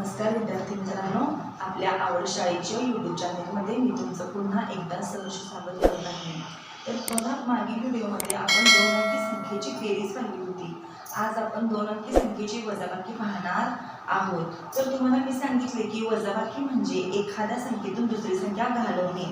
नमस्कार विद्यार्थी मित्रांनो आपल्या आवड शाळेच्या यूट्यूब चॅनलमध्ये मी तुमचं पुन्हा एकदा सहर्ष स्वागत करत आहे. तर बघा मागील व्हिडिओमध्ये आपण दोन अंकी संख्येची बेरीज पाहिली होती. आज आपण दोन अंकी संख्येची वजाबाकी पाहणार आहोत. तर तुम्हाला मी सांगितले की वजाबाकी म्हणजे एखाद्या संख्येतून दुसरी संख्या घालवणे.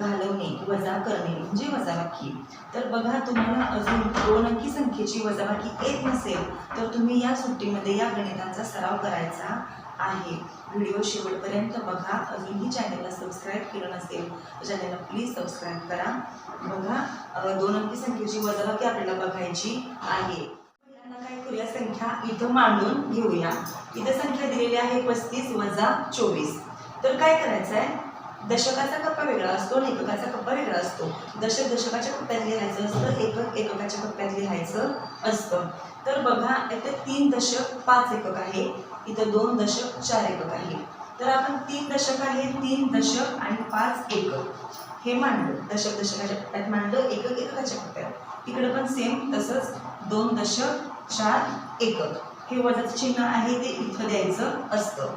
घालवणे वजा करणे म्हणजे वजाबाकी. तर बघा तुम्हाला अजून दोन अंकी संख्येची वजाबाकी येत नसेल तर तुम्ही या सुट्टीमध्ये या गणितांचा सराव करायचा आहे. व्हिडिओ शेवटपर्यंत बघा. अजूनही चॅनलला सबस्क्राईब केलं नसेल तर चॅनलला प्लीज सबस्क्राईब करा. बघा दोन अंकी संख्येची वजाबाकी आपल्याला बघायची आहे. काय करूया? संख्या इथं मांडून घेऊया. इथं संख्या दिलेली आहे पस्तीस वजा चोवीस. तर काय करायचं आहे दशकाचा कप्पा वेगळा असतो आणि एककाचा कप्पा वेगळा असतो. दशक दशकाच्या कप्प्यात लिहायचं असतं एकक एककाच्या कप्प्यात लिहायचं असतं. तर बघा इथे तीन दशक पाच एकक आहे. इथं दोन दशक चार एकक आहे. तर आपण तीन दशक आहे तीन दशक आणि पाच एकक. हे मांडलं दशक दशकाच्या कप्प्यात मांडलं एकक एककाच्या कप्प्यात. इकडं पण सेम तसंच दोन दशक चार एकक. हे वजाचं चिन्ह आहे ते इथं द्यायचं असतं.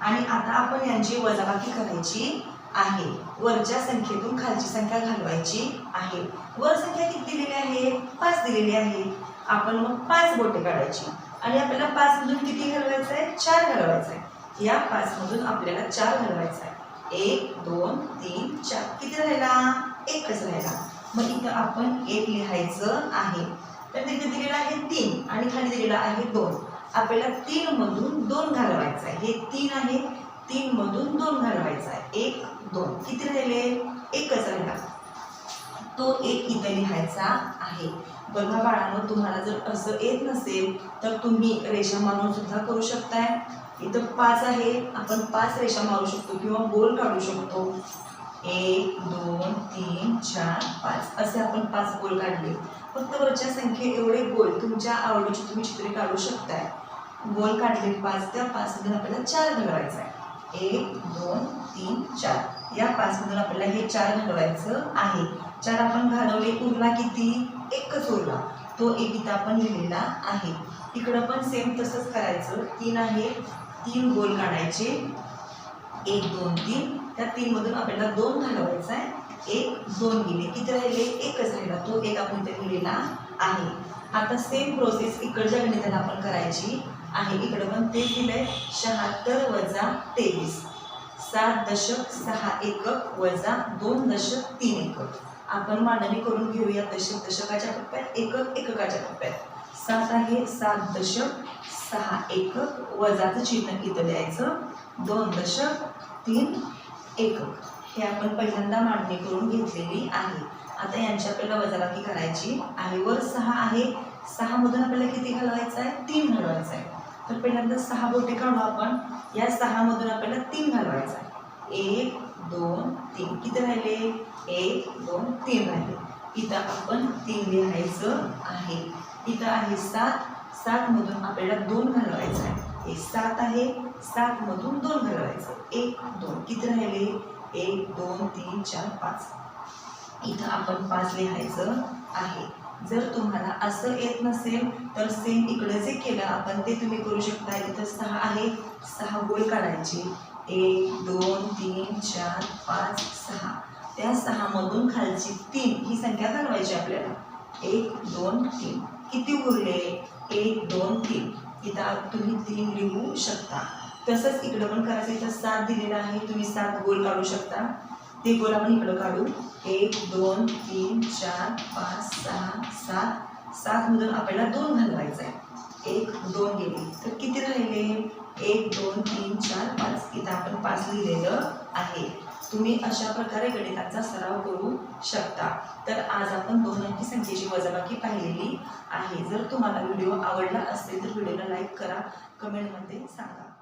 आणि आता आपण यांची वजाबाकी करायची. आहे. वरच्या संख्येतून खालची संख्या घालवायची आहे. वर संख्या किती दिलेली आहे? पाच दिलेली आहे. आपण मग पाच बोटे काढायची. आणि आपल्याला पाच मधून किती घालवायचं आहे चार घालवायचं आहे या पाच मधून आपल्याला चार घालवायचं आहे एक दोन तीन चार. किती राहिला? एकच राहिला. मग इथं आपण एक लिहायचं आहे. तर तिथे दिलेलं आहे तीन आणि खाली दिलेलं आहे दोन. आपल्याला तीन मधून दोन घालवायचं आहे हे तीन आहे. तीन मधून दोन घालवायचा आहे. एक दोन. किती राहिले? एकच राहिला. तो एक इथे लिहायचा आहे. बघा बाळांनो तुम्हाला जर असं येत नसेल तर तुम्ही रेषा मारून सुद्धा करू शकताय. इथं पाच आहे. आपण पाच रेषा मारू शकतो किंवा गोल काढू शकतो. एक दोन तीन चार पाच. असे आपण पाच गोल काढले. फक्त वरच्या संख्ये एवढे गोल तुमच्या आवडीची तुम्ही चित्रे काढू शकताय. गोल काढले पाच त्या पाच मधून आपल्याला चार घालवायचा आहे. एक दोन तीन चार. या पाचमधून आपल्याला हे चार घालवायचं आहे. चार आपण घालवले उरला किती? एकच उरला. तो एक इथं आपण लिहिलेला आहे. इकडं पण सेम तसंच करायचं. तीन आहे तीन गोल काढायचे. एक दोन तीन. त्या तीनमधून आपल्याला दोन घालवायचा आहे. एक दोन गेले. किती राहिले? एकच राहिला. तो एक आपण इथे लिहिलेला आहे. आता सेम प्रोसेस इकडच्या गणिताला आपण करायची. आहे. इकडं पण तेच दिलंय. शहात्तर वजा तेवीस. सात दशक सहा एकक वजा दोन दशक तीन एकक. आपण मांडणी करून घेऊया दशक दशकाच्या टप्प्यात एकक एककाच्या टप्प्यात. सात आहे सात दशक सहा एकक. वजाचं चिन्ह इथं द्यायचं दोन दशक तीन एकक. हे आपण पहिल्यांदा मांडणी करून घेतलेली आहे. आता यांची आपल्याला वजाबाकी करायची आहे. वर सहा आहे. सहामधून आपल्याला किती घालवायचं आहे? तीन घालवायचं आहे. तर पहिल्यांदा सहा बोटे काढू आपण. या सहामधून आपल्याला तीन घालवायचं आहे. एक दोन तीन. किती राहिले? एक दोन तीन राहिले. इथं आपण तीन लिहायचं आहे. इथं आहे सात. सात मधून आपल्याला दोन घालवायचं आहे. हे सात आहे. सात मधून दोन घालवायचं एक दोन. किती राहिले? एक दोन तीन चार पाच. इथं आपण पाच लिहायचं आहे. जर तुम्हाला असं येत नसेल तर सेम इकडे जे केलं आपण ते तुम्ही करू शकता. इथं सहा आहे. सहा गोल काढायचे. एक दोन तीन चार पाच सहा. त्या सहामधून खालची तीन ही संख्या घालवायची आपल्याला. एक दोन तीन. किती उरले? एक दोन तीन. इथं तुम्ही तीन लिहू शकता. तसंच इकडं पण करायचं. इथं सात दिलेला आहे. तुम्ही सात गोल काढू शकता. ते गोल आपण इकडं काढू. एक दोन तीन चार पाच सहा सात. सातमधून आपल्याला दोन घालवायचं आहे एक दोन गेले. तर किती राहिले? एक दोन तीन चार पाच. इथं आपण पाच लिहिलेलं आहे. तुम्ही अशा प्रकारे गणिताचा सराव करू शकता. तर आज आपण दोन अंकी संख्येची वजाबाकी पाहिलेली आहे. जर तुम्हाला व्हिडिओ आवडला असेल तर व्हिडिओला लाईक करा. कमेंटमध्ये सांगा.